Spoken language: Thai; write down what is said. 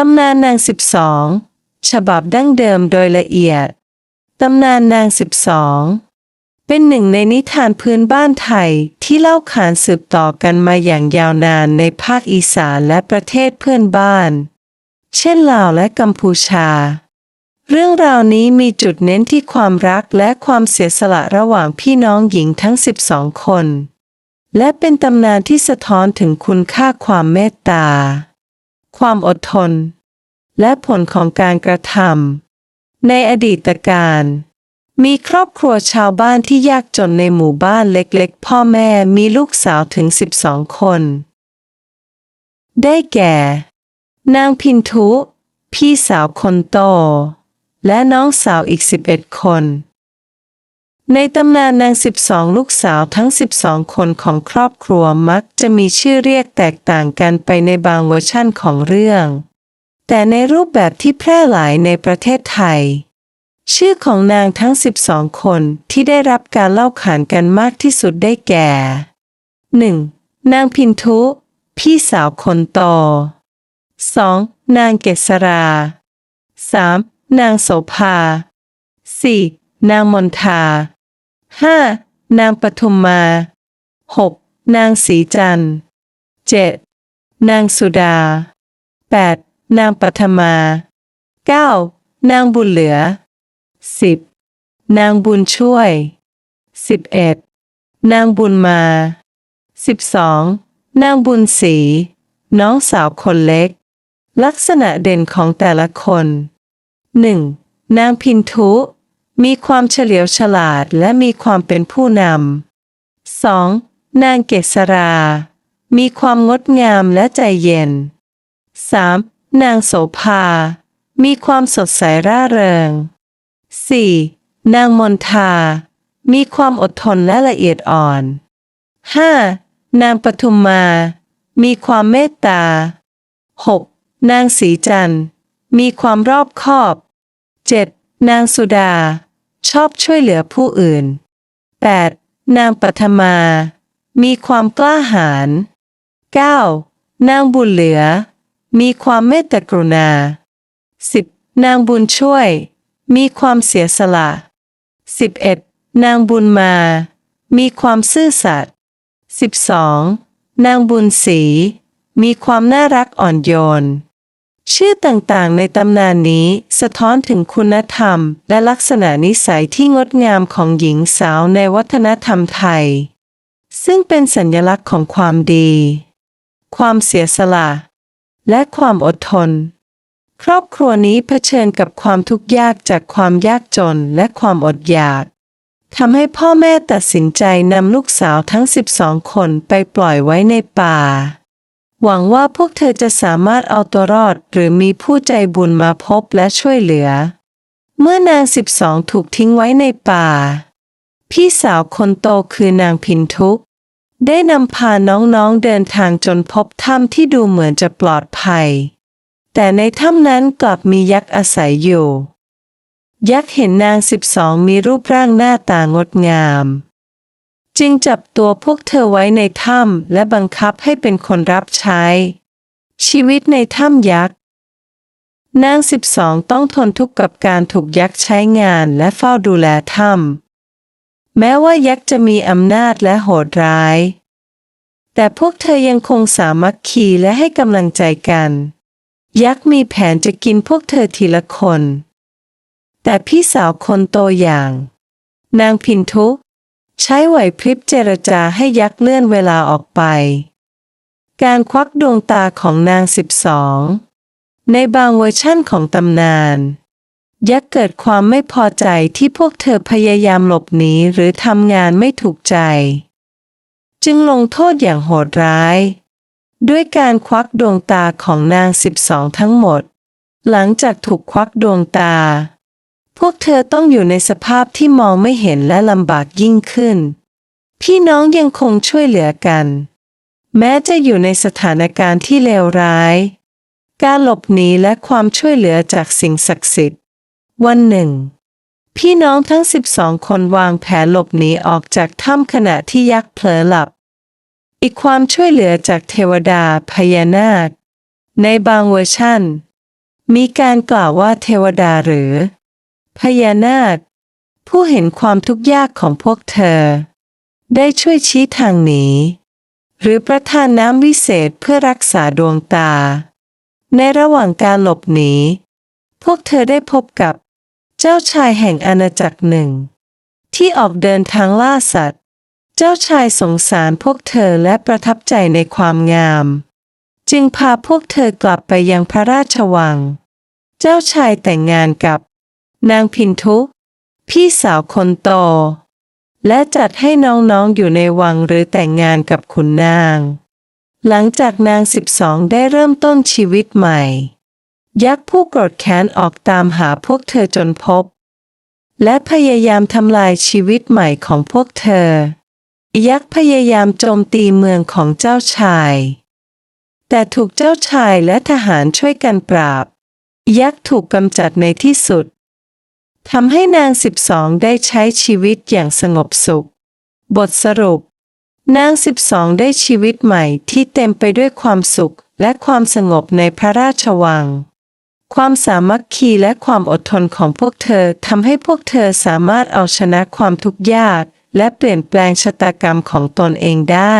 ตำนานนางสิบสองฉบับดั้งเดิมโดยละเอียด ตำนานนางสิบสองเป็นหนึ่งในนิทานพื้นบ้านไทยที่เล่าขานสืบต่อกันมาอย่างยาวนานในภาคอีสานและประเทศเพื่อนบ้าน เช่นลาวและกัมพูชา เรื่องราวนี้มีจุดเน้นที่ความรักและความเสียสละระหว่างพี่น้องหญิงทั้ง 12 คน และเป็นตำนานที่สะท้อนถึงคุณค่าความเมตตา ความอดทน และผลของการกระทำในอดีตการ มีครอบครัวชาวบ้านที่ยากจนในหมู่บ้านเล็กๆ พ่อแม่มีลูกสาวถึง 12 คน ได้แก่ นางพินทุ พี่สาวคนโต และน้องสาวอีก 11 คน ในตำนานนาง 12 ลูกสาวทั้ง 12 คนของครอบครัวมักจะมีชื่อเรียกแตกต่างกันไปในบางเวอร์ชั่นของเรื่อง แต่ในรูปแบบที่แพร่หลายในประเทศไทย ชื่อของนางทั้ง 12 คนที่ได้รับการเล่าขานกันมากที่สุดได้แก่ 1. นางพินทุ พี่สาวคนโต 2. นางเกษรา 3. นางโสภา 4. นางมนทา 5. นางปทุมมา 6. นางสีจันทร์ 7. นางสุดา 8. นางปัทมา 9. นางบุญเหลือ 10. นางบุญช่วย 11. นางบุญมา 12. นางบุญศรีน้องสาวคนเล็ก ลักษณะเด่นของแต่ละคน 1. นางพินทุ มีความเฉลียวฉลาดและมีความเป็นผู้นำ 2. นางเกษรา มีความงดงามและใจเย็น 3. นางโสภา มีความสดใสร่าเริง 4. นางมนทา มีความอดทนและละเอียดอ่อน 5. นางปทุมมา มีความเมตตา 6. นางสีจันทร์มีความรอบคอบ 7. นางสุดา ชอบช่วยเหลือผู้อื่น 8. นางปัทมา มีความกล้าหาญ 9. นางบุญเหลือ มีความเมตตากรุณา 10. นางบุญช่วย มีความเสียสละ 11. นางบุญมา มีความซื่อสัตย์ 12. นางบุญศรีมีความน่ารักอ่อนโยน ชื่อต่างๆ ในตำนานนี้สะท้อนถึงคุณธรรม และลักษณะนิสัยที่งดงามของหญิงสาวในวัฒนธรรมไทย ซึ่งเป็นสัญลักษณ์ของความดี ความเสียสละ และความอดทน ครอบครัวนี้เผชิญกับความทุกข์ยากจากความยากจนและความอดอยากทำให้พ่อแม่ตัดสินใจนำลูกสาวทั้ง 12 คนไปปล่อยไว้ในป่า หวังว่าพวกเธอจะสามารถเอาตัวรอดหรือมีผู้ใจบุญมาพบและช่วยเหลือ เมื่อนาง12ถูกทิ้งไว้ในป่า พี่สาวคนโตคือนางพินทุก ได้นำพาน้องๆเดินทางจนพบถ้ำที่ดูเหมือนจะปลอดภัย แต่ในถ้ำนั้นกลับมียักษ์อาศัยอยู่ ยักษ์เห็นนางสิบสองมีรูปร่างหน้าตางดงาม จึงจับตัวพวกเธอไว้ในถ้ำและบังคับให้เป็นคนรับใช้ ชีวิตในถ้ำยักษ์นางสิบสองต้องทนทุกข์กับการถูกยักษ์ใช้งานและเฝ้าดูแลถ้ำแม้ว่ายักษ์จะมีอำนาจและโหดร้าย แต่พวกเธอยังคงสามัคคีและให้กำลังใจกัน ยักษ์มีแผนจะกินพวกเธอทีละคน แต่พี่สาวคนโตอย่าง นางพินทุ ใช้ไหวพริบเจรจาให้ยักเลื่อนเวลาออกไป การควักดวงตาของนางสิบสอง ในบางเวอร์ชั่นของตำนาน ยักษ์เกิดความไม่พอใจที่พวกเธอพยายามหลบหนีหรือทำงานไม่ถูกใจ จึงลงโทษอย่างโหดร้าย ด้วยการควักดวงตาของนางสิบสองทั้งหมด หลังจากถูกควักดวงตา พวกเธอต้องอยู่ในสภาพที่มองไม่เห็นและลำบากยิ่งขึ้น พี่น้องยังคงช่วยเหลือกัน แม้จะอยู่ในสถานการณ์ที่เลวร้าย การหลบหนีและความช่วยเหลือจากสิ่งศักดิ์สิทธิ์ วันหนึ่ง พี่น้องทั้ง12คนวางแผนหลบหนีออกจากถ้ำขณะที่ยักษ์เผลอหลับ อีกความช่วยเหลือจากเทวดาพญานาค ในบางเวอร์ชั่น มีการกล่าวว่าเทวดาหรือ พญานาค ผู้เห็นความทุกข์ยากของพวกเธอ ได้ช่วยชี้ทางหนีหรือประทานน้ำวิเศษเพื่อรักษาดวงตา ในระหว่างการหลบหนี พวกเธอได้พบกับเจ้าชายแห่งอาณาจักรหนึ่ง ที่ออกเดินทางล่าสัตว์ เจ้าชายสงสารพวกเธอและประทับใจในความงาม จึงพาพวกเธอกลับไปยังพระราชวัง เจ้าชายแต่งงานกับ นางพินทุ พี่สาวคนโตและจัดให้น้องๆอยู่ในวังหรือแต่งงานกับขุนนาง หลังจากนางสิบสองได้เริ่มต้นชีวิตใหม่ ยักษ์ผู้โกรธแค้นออกตามหาพวกเธอจนพบ และพยายามทำลายชีวิตใหม่ของพวกเธอ ยักษ์พยายามโจมตีเมืองของเจ้าชาย แต่ถูกเจ้าชายและทหารช่วยกันปราบ ยักษ์ถูกกำจัดในที่สุด ทำให้นางสิบสองได้ใช้ชีวิตอย่างสงบสุข บทสรุป นางสิบสองได้ชีวิตใหม่ที่เต็มไปด้วยความสุขและความสงบในพระราชวัง ความสามัคคีและความอดทนของพวกเธอทำให้พวกเธอสามารถเอาชนะความทุกข์ยาก และเปลี่ยนแปลงชะตากรรมของตนเองได้